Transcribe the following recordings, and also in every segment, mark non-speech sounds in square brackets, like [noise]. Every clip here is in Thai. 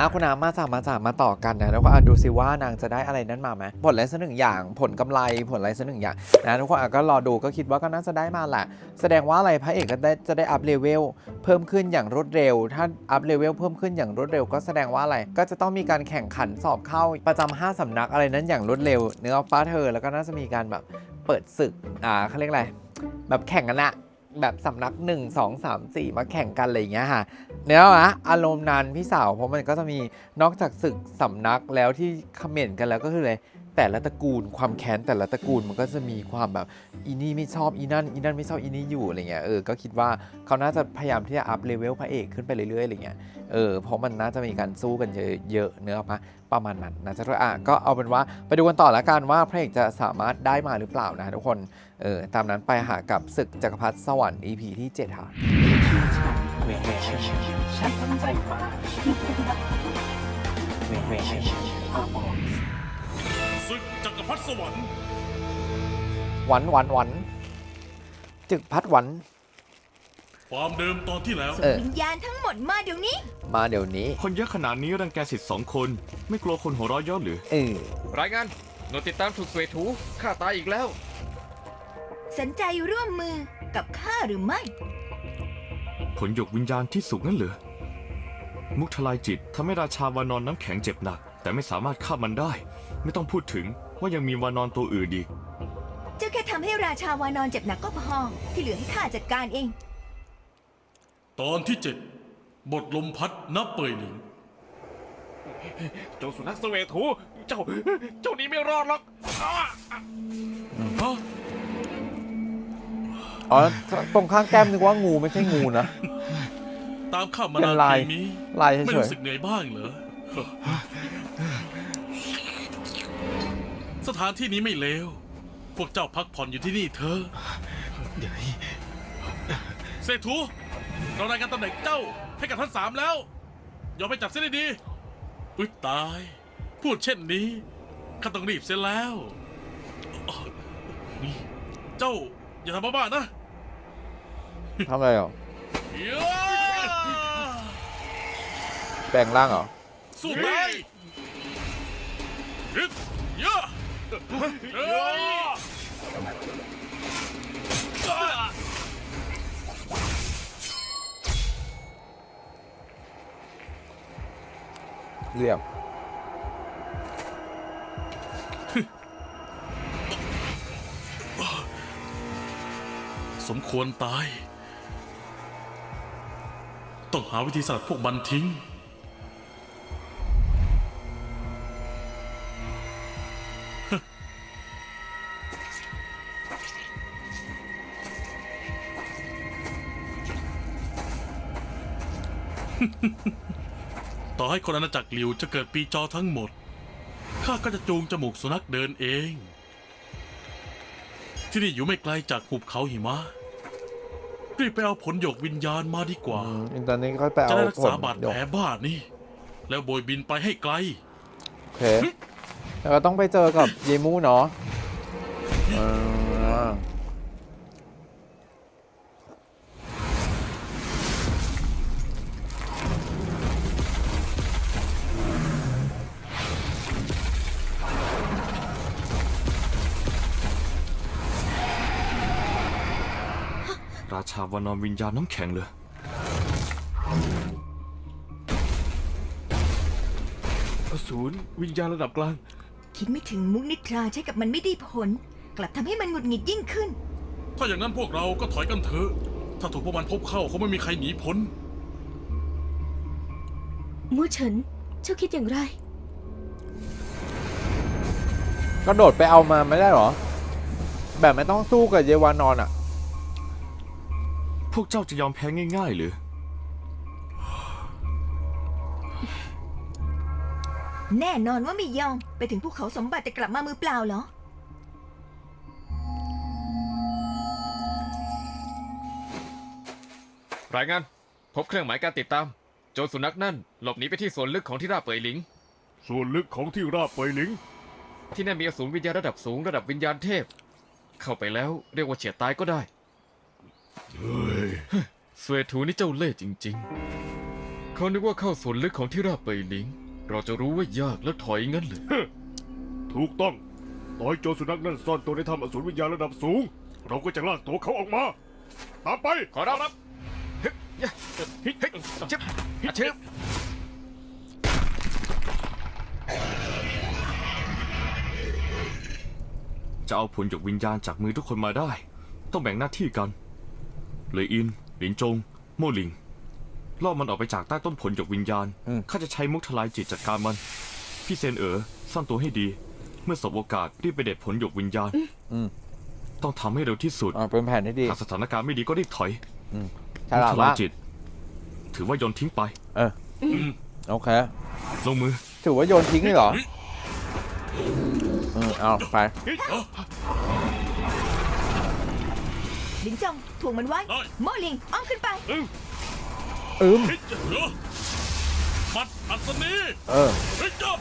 อะคุณน้ำมาจากมาจากมาต่อกันนะแล้วก็อะดูซิว่านางจะได้อะไรนั้นมาไหมผลอะไรสักหนึ่งอย่าง ผลกำไรผลอะไรสักหนึ่งอย่างนะทุกคนอะก็รอดูก็คิดว่าก็น่าจะได้มาแหละแสดงว่าอะไรพระเอกก็ได้จะได้อัพเลเวลเพิ่มขึ้นอย่างรวดเร็ว ถ้าอัพเลเวลเพิ่มขึ้นอย่างรวดเร็ว ก็แสดงว่าอะไรก็จะต้องมีการแข่งขันสอบเข้าประจำห้าสำนักอะไรนั้นอย่างรวดเร็วเนื้อฟ้าเธอแล้วก็น่าจะมีการแบบเปิดศึกอ่าเขาเรียกอะไรแบบแข่งกันอะ แบบสำนัก 1 2 3 4 มาแข่งกันอะไรอย่างเงี้ยค่ะเนี้ยนะอารมณ์นั้นพี่สาวเพราะมันก็จะมีนอกจากศึกสำนักแล้วที่คอมเมนต์กันแล้วก็คือเลยแต่ละตระกูล ความแค้นแต่ละตระกูลมันก็จะมีความแบบอีนี่ไม่ชอบอีนั่นอีนั่นไม่ชอบอีนี่อยู่อะไรเงี้ยเออก็คิดว่าเขาน่าจะพยายามที่จะอัพเลเวลพระเอกขึ้นไปเรื่อยๆอะไรเงี้ยเออเพราะมันน่าจะมีการสู้กันเยอะๆเนื้อออกมาประมาณนั้นนะจ๊ะอะก็เอาเป็นว่าไปดูกันต่อละกันว่าพระเอกจะสามารถได้มาหรือเปล่านะทุกคนเออตามนั้นไปหากับศึกจักรพรรดิสวรรค์ EP ที่7ค่ะ ศึกจักรพรรดิสวรรค์หวันหวันหวันจึกพัดหวัน ความเดิมตอนที่แล้ว เออ วิญญาณทั้งหมดมาเดี๋ยวนี้ มาเดี๋ยวนี้คนเยอะขนาดนี้รังแกสิทธิ์สองคน ไม่กลัวคนหัวเร้อยย้อนหรือ เออรายงานหน่วยติดตามถูกเสวยถูฆ่าตายอีกแล้ว สนใจร่วมมือกับข้าหรือไม่ ผลหยกวิญญาณที่สุกนั่นเหรอ มุกทลายจิตทำให้ราชาวานอนน้ำแข็งเจ็บหนัก แต่ไม่สามารถฆ่ามันได้ ไม่ต้องพูดถึงว่ายังมีวานอนตัวอื่นอีก เจ้าแค่ทำให้ราชาวานอนเจ็บหนักก็พอ ที่เหลือให้ข้าจัดการเอง ตอนที่7บทลมพัดนับเปยหนึ่งเจ้าสุนัขเสวยถูเจ้า เจ้านี้ไม่รอดหรอกอ้าฮะอ๋อตรงข้างแก้มนึกว่างูไม่ใช่งูนะ ตามข้ามมาเป็นนานลายเพียงนี้ลายเฉไม่ยรู้สึกเหนื่อยบ้างเหรอ สถานที่นี้ไม่เลว พวกเจ้าพักผ่อนอยู่ที่นี่เถอะเศรษฐูเรารายงานตำแหน่งเจ้าให้กับท่านสามแล้ว ยอมไปจับเส้นได้ดีอุ๊ยตาย พูดเช่นนี้ข้าต้องรีบเสียแล้วนี่เจ้าอย่าทำบ้าๆนะๆทำอะไรเหรอ เย้ แปลงร่างเหรอ สู้ไปฮึดเยอะเอ้ยเรียบสมควรตาย ต้องหาวิธีสลัดพวกมันทิ้ง ต่อให้คนอาณาจักรหลิวจะเกิดปีจอทั้งหมด ข้าก็จะจูงจมูกสุนัขเดินเอง ที่นี่อยู่ไม่ไกลจากหุบเขาหิมะ รีบไปเอาผลหยกวิญญาณมาดีกว่า อืมอินตอนนี้ก็ไปจะเอาได้รักผษาลบาดหยแผกลบ้านี่ แล้วโบยบินไปให้ไกล โอเคแล้วก็ต้องไปเจอกับเยมูเนาะเออ ราชาวานอนวิญญาณน้ำแข็งเลยอสูรวิญญาณระดับกลาง คิดไม่ถึงมุกนิทราใช้กับมันไม่ได้ผล กลับทำให้มันหงุดหงิดยิ่งขึ้น ถ้าอย่างนั้นพวกเราก็ถอยกันเถอะ ถ้าถูกพวกมันพบเข้าคงไม่มีใครหนีพ้น มู่เฉิน เจ้าคิดอย่างไรก็โดดไปเอามาไม่ได้เหรอ แบบไม่ต้องสู้กับเยวานอนอะ พวกเจ้าจะยอมแพ้ง่ายๆหรือ แน่นอนว่าไม่ยอม ไปถึงภูเขาสมบัติแต่กลับมามือเปล่าเหรอ รายงาน พบเครื่องหมายการติดตาม โจรสุนัขนั่น หลบหนีไปที่ส่วนลึกของที่ราบเปยหลิง ส่วนลึกของที่ราบเปยหลิง ที่นั่นมีอสูรวิญญาณระดับสูงระดับวิญญาณเทพ เข้าไปแล้วเรียกว่าเฉียดตายก็ได้ เฮ้ยเสวยถูนี่เจ้าเล่ห์จริงๆขเขานึกว่าเข้าส่วนลึกของที่ราบไปลิง เราจะรู้ว่ายากแล้วถอยงั้นเลยถูกต้อง ต่อยโจรสุนัขนั่นซ่อนตัวในถ้ำอสูรวิญญาณระดับสูง เราก็จะลากตัวเขาออกมา ตามไป ขอรับเฮ้ยเฮ้ยเฮ้ยชิบอาชิบจะเอาผลหยกวิญญาณจากมือทุกคนมาได้ ต้องแบ่งหน้าที่กัน เลยอิน หลินจง โมหลิง ล่อมันออกไปจากใต้ต้นผลหยกวิญญาณ อืม ข้าจะใช้มุกทลายจิตจัดการมัน พี่เซนเอ๋อซ่อนตัวให้ดี เมื่อสบโอกาสรีบไปเด็ดผลหยกวิญญาณ อืมต้องทำให้เร็วที่สุด อ่าเป็นแผนที่ดีหากสถานการณ์ไม่ดีก็รีบถอยฉลาดมุกทลามายกจิต ถือว่าโยนทิ้งไปเอออโอเค ลงมือ ถือว่าโยนทิ้งเลยเหรอ อืมเอาไป ลินจง ถ่วงมันไว้ ได้ โมลิงอ้อมขึ้นไปอืมเฮ้ยเดี๋ยวมัดอัศนีเออเฮ้ยเจ้า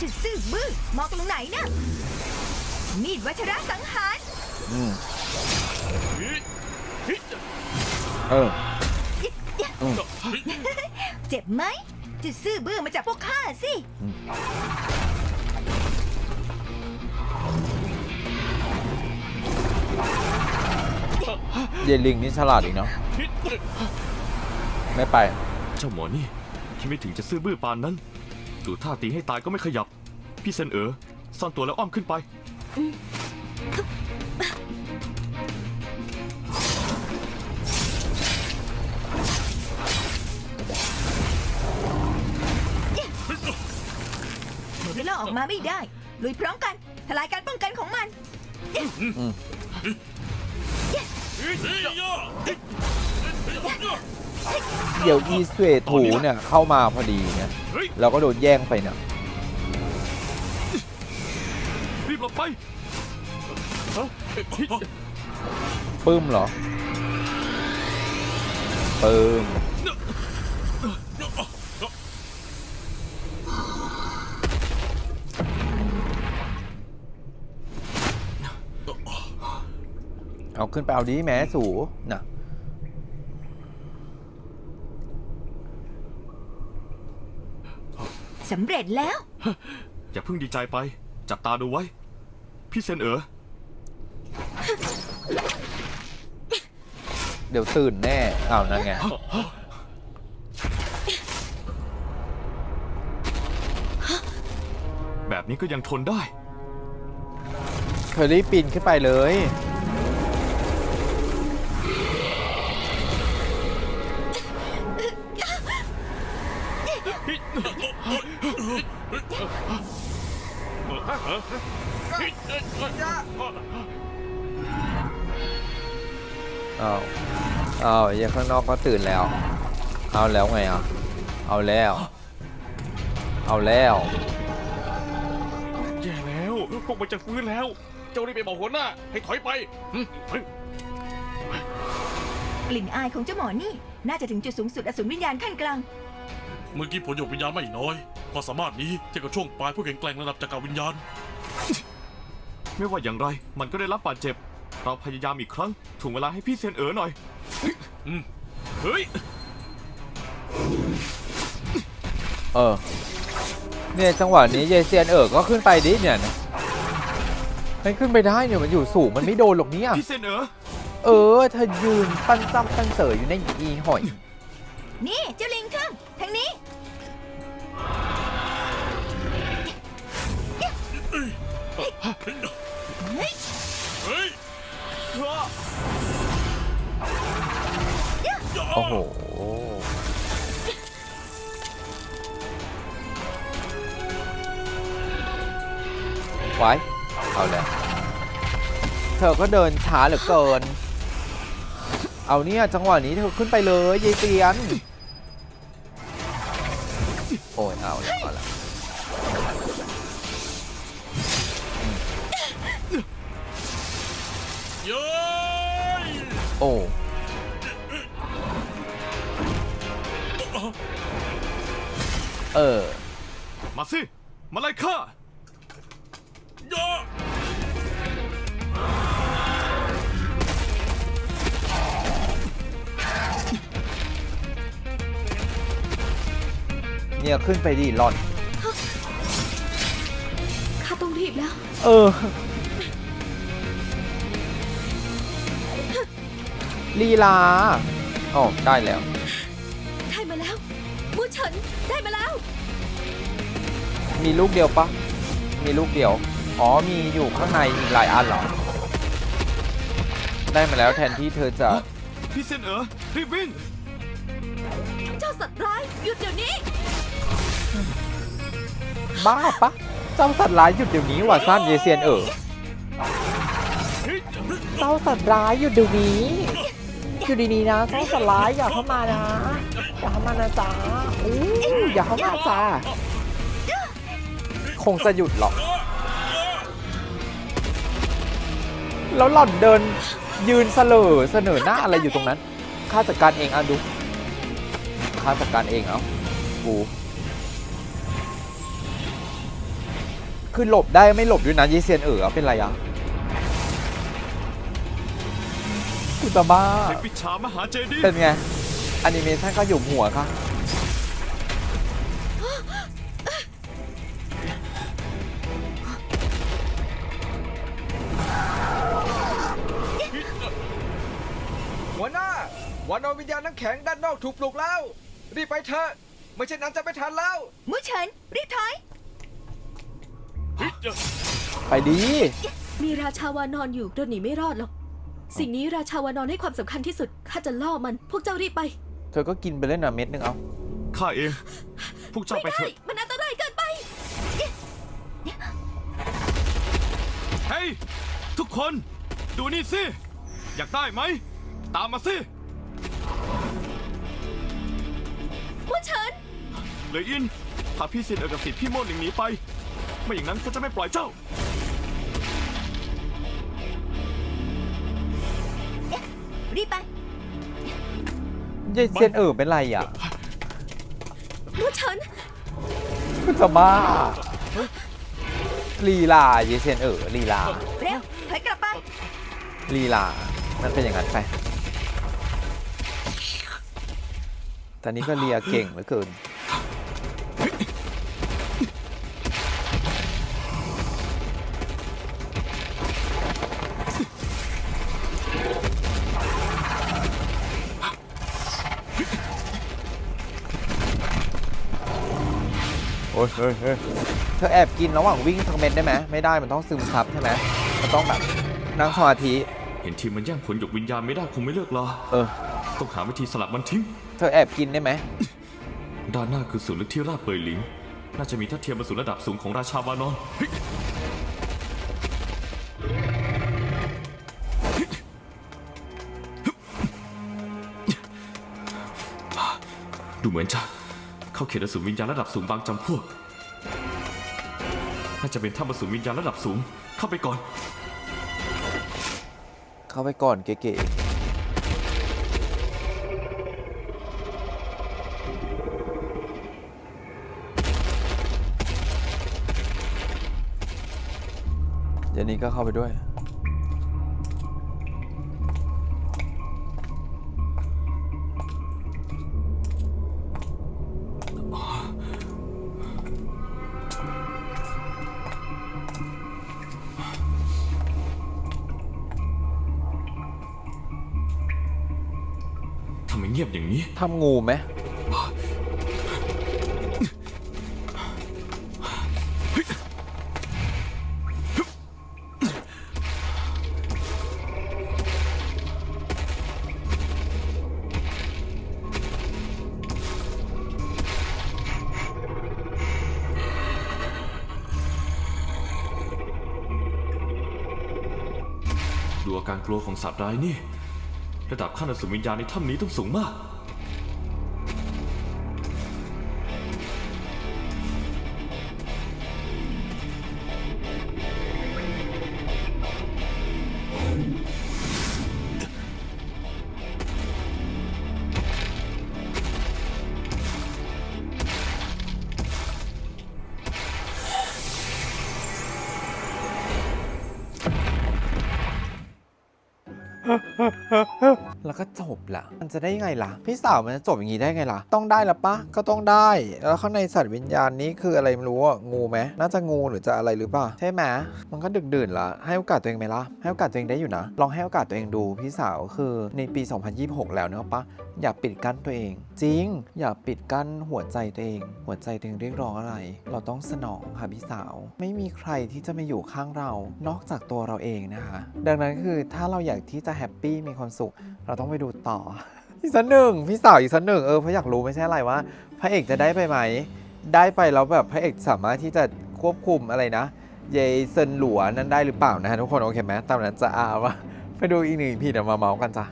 จุดซื่อบื้อมองตรงไหนนะ มีดวัชระสังหาร อืมเฮ้ยเฮ้ยเออ เจ็บไหมจุดซื่อบื้อมาจากพวกข้าสิ เยลิงนี่ฉลาดอีกเนาะเฮ้ยไม่ไป เจ้าหมอนี่ที่ไม่ถึงจะซื่อบื้อปานนั้นดูท่าตีให้ตายก็ไม่ขยับ พี่เซนเอ๋อซ่อนตัวแล้วอ้อมขึ้นไปหนูจะล่อออกมาไม่ได้ ลุยพร้อมกันทลายการป้องกันของมัน เฮ้ยย่าเฮ้ยเฮ้ยย่าเดี๋ยวอีสเวถูเนี่ยเข้ามาพอดีเนี่ยเฮ้ยเราก็โดนแย่งไปเนี่ยรีบหลบไปปึ้มเหรอปึ้ม เอาขึ้นไปเอาดีแม้สูน่ะสำเร็จแล้ว อย่าเพิ่งดีใจไป จับตาดูไว้ พี่เซนเอ๋อเดี๋ยวตื่นแน่อ้าวนั่นไงแบบนี้ก็ยังทนได้ เธอรีบปีนขึ้นไปเลย อ้าวอ้าวยังข้างนอกก็ตื่นแล้ว เอาแล้วไงอะ เอาแล้ว เอาแล้วแย่แล้วพวกมันจะฟื้นแล้ว เจ้ารีบไปบอกหัวหน้า ให้ถอยไปหึเฮ้ยกลิ่นอายของเจ้าหมอนี่ น่าจะถึงจุดสูงสุดอสูรวิญญาณขั้นกลาง เมื่อกี้ผลหยกวิญญาณไม่น้อย ความสามารถนี้เทียบกับช่วงปลายผู้แข็งแกร่งระดับจักรวิญญาณ ไม่ว่าอย่างไร มันก็ได้รับบาดเจ็บ เราพยายามอีกครั้งถ่วงเวลาให้พี่เซนเอ๋อหน่อยเฮ้ย เออ เนี่ยจังหวะนี้เยเซียนเออก็ขึ้นไปดิเนี่ยนะไม่ขึ้นไปได้เนี่ยมันอยู่สูงมันไม่โดนหรอกเนี่ยพี่เซนเอ๋อเออเธอยืนปั้นซ้ำปั้นเสยอยู่ในอีหอย นี่เจ้าลิงทึ่งทางนี้ โอ้โห ไว้ เอาเลย เธอก็เดินช้าเหลือเกิน เอาเนี่ย จังหวะนี้เธอขึ้นไปเลยยายเตียน โอ้ย เอาแล้วเอาแล้วเย้ยโอ้ เออ มาสิ มาไล่ข้าย่าเนี่ยขึ้นไปดิหล่อน ข้าต้องรีบแล้ว เออ ลีลาอ๋อได้แล้ว ได้มาแล้วมูเฉิน ได้มาแล้ว มีลูกเดียวปะมีลูกเดียว อ๋อ มีอยู่ข้างในอีกหลายอันเหรอ ได้มาแล้วแทนที่เธอจะ พี่เซนเอ๋อรีบวิ่งเจ้าสัตว์ร้ายหยุดเดี๋ยวนี้ บ้าปะเจ้าสัตว์ร้ายหยุดเดี๋ยวนี้ว่ะสั้นเยเซียนเออเจ้าสัตว์ร้ายหยุดเดี๋ยวนี้หยุดดีๆนะเจ้าสัตว์ร้ายอย่าเข้ามานะ อย่าเข้ามานะจ๊ะอู้อย่าเข้ามาจ้าคงจะหยุดหรอก แล้วหล่อนเดินยืนเสลอเสนอหน้าอะไรอยู่ตรงนั้นข้าจัดการเองอะดูข้าจัดการเองเอากูคือหลบได้ไม่หลบด้วยนะยีเซียนเอ๋อเป็นไรอะกูจะบ้าเป็นปิชามหาเจดีย์เป็นไงแอนิเมชันก็อยู่หัวค่ะหัวหน้าวันนอนวิญญาณน้ำแข็งด้านนอกถูกปลุกแล้ว รีบไปเถอะไม่เช่นนั้นจะไม่ทันแล้ว มูเฉินรีบถอย ไปดี มีราชาวานอนอยู่เราหนีไม่รอดหรอก สิ่งนี้ราชาวานอนให้ความสำคัญที่สุด ข้าจะล่อมัน พวกเจ้ารีบไป เธอก็กินไปเล่นหน่ะเม็ดนึงเอา ข้าเอง พวกเจ้าไม่ไปได้เถอะ มันอันตรายเกินไป เฮ้ย ทุกคน ดูนี่สิ อยากได้ไหม ตามมาสิมูเฉินเหลยอิน พาพี่เซนเอ๋อกับสิทธิ์พี่โม่หนึ่งหนีไป ไม่อย่างนั้นก็จะไม่ปล่อยเจ้า รีบไป ยีเซียนเอ๋อเป็นไรอะมูเฉินกูจะบ้าลีลายีเซียนเอ๋อลีลาเร็วถอยกลับไปลีลา มันเป็นอย่างนั้นไปแต่นี้ก็เลียเก่งเหลือเกิน อ้ยเฮ้ยเฮ้ยเธอแอบกินระหว่างวิ่งสักเม็ดได้ไหมไม่ได้มันต้องซึมซับใช่ไหมมันต้องแบบนั่งสมาธิ เห็นทีมมันแย่งผลหยกวิญญาณไม่ได้คงไม่เลิกรอเออ ต้องหาวิธีสลับมันทิ้ง เธอแอบกินได้ไหมด้านหน้าคือศูนย์ลึกที่ราบเปยหลิง น่าจะมีทัดเทียมมาสู่ระดับสูงของราชาวานอนเฮ้ยดูเหมือนจะ เข้าเขตอสูรวิญญาณระดับสูงบางจำพวก น่าจะเป็นถ้ำอสูรวิญญาณระดับสูง เข้าไปก่อน เข้าไปก่อนเก๋ๆเดี๋ยวนี้ก็เข้าไปด้วย ทำงูไหมดูอาการกลัวของสัตว์ร้ายนี่ ระดับขั้นอสุรวิญญาณในถ้ำนี้ต้องสูงมาก uh, [laughs] uh, แล้วก็จบละมันจะได้ยังไงล่ะ พี่สาวมันจะจบอย่างนี้ได้ไงล่ะ ต้องได้ละปะก็ต้องได้ แล้วข้างในสัตว์วิญญาณนี้คืออะไรไม่รู้อะงูไหมน่าจะงูหรือจะอะไรหรือเปล่าใช่ไหมมันก็ดึกดื่นละให้โอกาสตัวเองไหมล่ะให้โอกาสตัวเองได้อยู่นะ ลองให้โอกาสตัวเองดูพี่สาวคือในปี 2026 แล้วเนอะปะอย่าปิดกั้นตัวเอง จริง อย่าปิดกั้นหัวใจตัวเอง หัวใจตัวเองเรียกร้องอะไร เราต้องสนองค่ะพี่สาว ไม่มีใครที่จะมาอยู่ข้างเรา นอกจากตัวเราเองนะคะ ดังนั้นคือถ้าเราอยากที่จะแฮปปี้มีความสุขเราต้องไปดูต่อ อีกสักหนึ่งพี่สาวอีกสักหนึ่งเออเพราะอยากรู้ไม่ใช่อะไรว่า พระเอกจะได้ไปไหม ได้ไปแล้วแบบพระเอกสามารถที่จะควบคุมอะไรนะ เยเซนหลัวนั้นได้หรือเปล่านะฮะทุกคนโอเคไหมตามนั้นจะอาว่าไปดูอีกหนึ่งพี่เดี๋ยวมาเมาส์กันจ้ะ